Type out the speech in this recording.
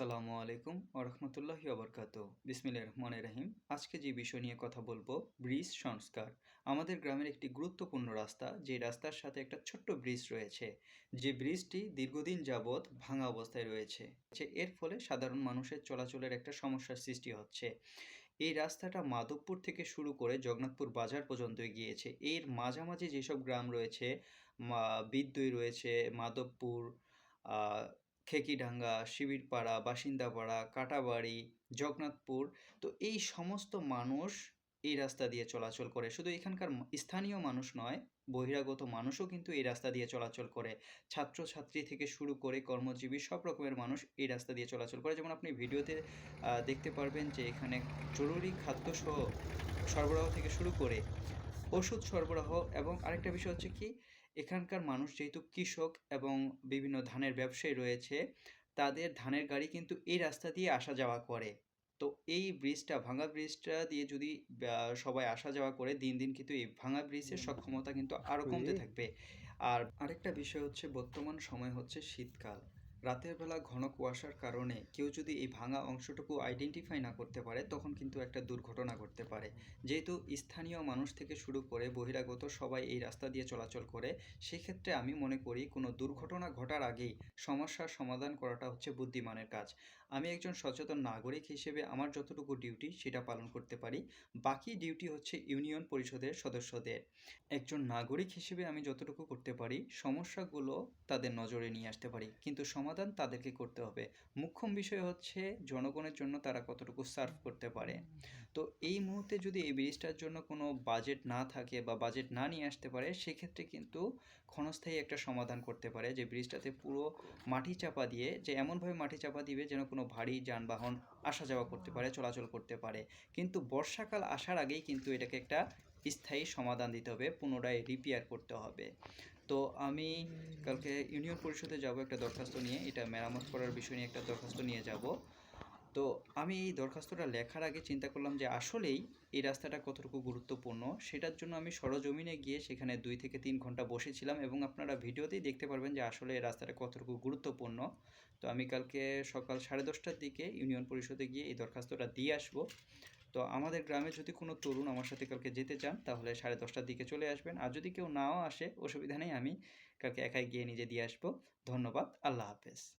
আলাইকুম ওরহমতুল্লাহি ওবরকাত বিসমিল্লাহ রহমান রহিম। আজকে যে বিষয় নিয়ে কথা বলব, ব্রিজ সংস্কার। আমাদের গ্রামের একটি গুরুত্বপূর্ণ রাস্তা, যে রাস্তার সাথে একটা ছোট্ট ব্রিজ রয়েছে। যে ব্রিজটি দীর্ঘদিন যাবৎ ভাঙা অবস্থায় রয়েছে। এর ফলে সাধারণ মানুষের চলাচলের একটা সমস্যার সৃষ্টি হচ্ছে। এই রাস্তাটা মাধবপুর থেকে শুরু করে জগন্নাথপুর বাজার পর্যন্ত গিয়েছে এর মাঝামাঝি যেসব গ্রাম রয়েছে বিদ্যুই রয়েছে, মাধবপুর খেকিডাঙ্গা, শিবিরপাড়া, বাসিন্দাপাড়া, কাটাবাড়ি, জগন্নাথপুর, তো এই সমস্ত মানুষ এই রাস্তা দিয়ে চলাচল করে। শুধু এখানকার স্থানীয় মানুষ নয়, বহিরাগত মানুষও কিন্তু এই রাস্তা দিয়ে চলাচল করে। ছাত্রছাত্রী থেকে শুরু করে কর্মজীবী সব রকমের মানুষ এই রাস্তা দিয়ে চলাচল করে। যেমন আপনি ভিডিওতে দেখতে পারবেন যে এখানে জরুরি খাদ্যসহ সরবরাহ থেকে শুরু করে ওষুধ সরবরাহ এবং আরেকটা বিষয় হচ্ছে কি এখানকার মানুষ যেহেতু কৃষক এবং বিভিন্ন ধানের ব্যবসায়ী রয়েছে তাদের ধানের গাড়ি কিন্তু এই রাস্তা দিয়ে আসা যাওয়া করে। তো এই ব্রিজটা ভাঙা ব্রিজটা দিয়ে যদি সবাই আসা যাওয়া করে দিন দিন কিন্তু এই ভাঙা ব্রিজের সক্ষমতা কিন্তু আরও কমতে থাকবে। আর আরেকটা বিষয় হচ্ছে বর্তমান সময় হচ্ছে শীতকাল। রাতের বেলা ঘন কুয়াশার কারণে কেউ যদি এই ভাঙা অংশটুকু আইডেন্টিফাই না করতে পারে, তখন কিন্তু একটা দুর্ঘটনা ঘটতে পারে। যেহেতু স্থানীয় মানুষ থেকে শুরু করে বহিরাগত সবাই এই রাস্তা দিয়ে চলাচল করে, সেক্ষেত্রে আমি মনে করি কোনো দুর্ঘটনা ঘটার আগেই সমস্যার সমাধান করাটা হচ্ছে বুদ্ধিমানের কাজ। আমি একজন সচেতন নাগরিক হিসেবে আমার যতটুকু ডিউটি সেটা পালন করতে পারি, বাকি ডিউটি হচ্ছে ইউনিয়ন পরিষদের সদস্যদের। একজন নাগরিক হিসেবে আমি যতটুকু করতে পারি, সমস্যাগুলো তাদের নজরে নিয়ে আসতে পারি, কিন্তু সমাধান তাদেরকে করতে হবে। মুখ্যম বিষয় হচ্ছে জনগণের জন্য তারা কতটুকু সার্ভ করতে পারে। তো এই মুহূর্তে যদি এই ব্রিজটার জন্য কোনো বাজেট না থাকে বা বাজেট না নিয়ে আসতে পারে, সেক্ষেত্রে কিন্তু ক্ষণস্থায়ী একটা সমাধান করতে পারে যে ব্রিজটাতে পুরো মাটি চাপা দিয়ে, যে এমনভাবে মাটি চাপা দিবে যেন কোনো ভারী যানবাহন আসা যাওয়া করতে পারে, চলাচল করতে পারে। কিন্তু বর্ষাকাল আসার আগেই কিন্তু এটাকে একটা স্থায়ী সমাধান দিতে হবে, পুনরায় রিপেয়ার করতে হবে। তো আমি কালকে ইউনিয়ন পরিষদে যাব একটা দরখাস্ত নিয়ে, এটা মেরামত করার বিষয় নিয়ে একটা দরখাস্ত নিয়ে যাব। তো আমি এই দরখাস্তটা লেখার আগে চিন্তা করলাম যে আসলেই এই রাস্তাটা কতটুকু গুরুত্বপূর্ণ, সেটার জন্য আমি সরজমিনে গিয়ে সেখানে দুই থেকে তিন ঘণ্টা বসেছিলাম এবং আপনারা ভিডিওতেই দেখতে পারবেন যে আসলে এই রাস্তাটা কতটুকু গুরুত্বপূর্ণ। তো আমি কালকে সকাল সাড়ে দশটার দিকে ইউনিয়ন পরিষদে গিয়ে এই দরখাস্তটা দিয়ে আসব। তো আমাদের গ্রামে যদি কোনো তরুণ আমার সাথে কালকে যেতে চান, তাহলে সাড়ে দশটার দিকে চলে আসবেন। আর যদি কেউ নাও আসে, অসুবিধা নেই, আমি কালকে একাই গিয়ে নিজে দিয়ে আসব। ধন্যবাদ, আল্লাহ হাফেজ।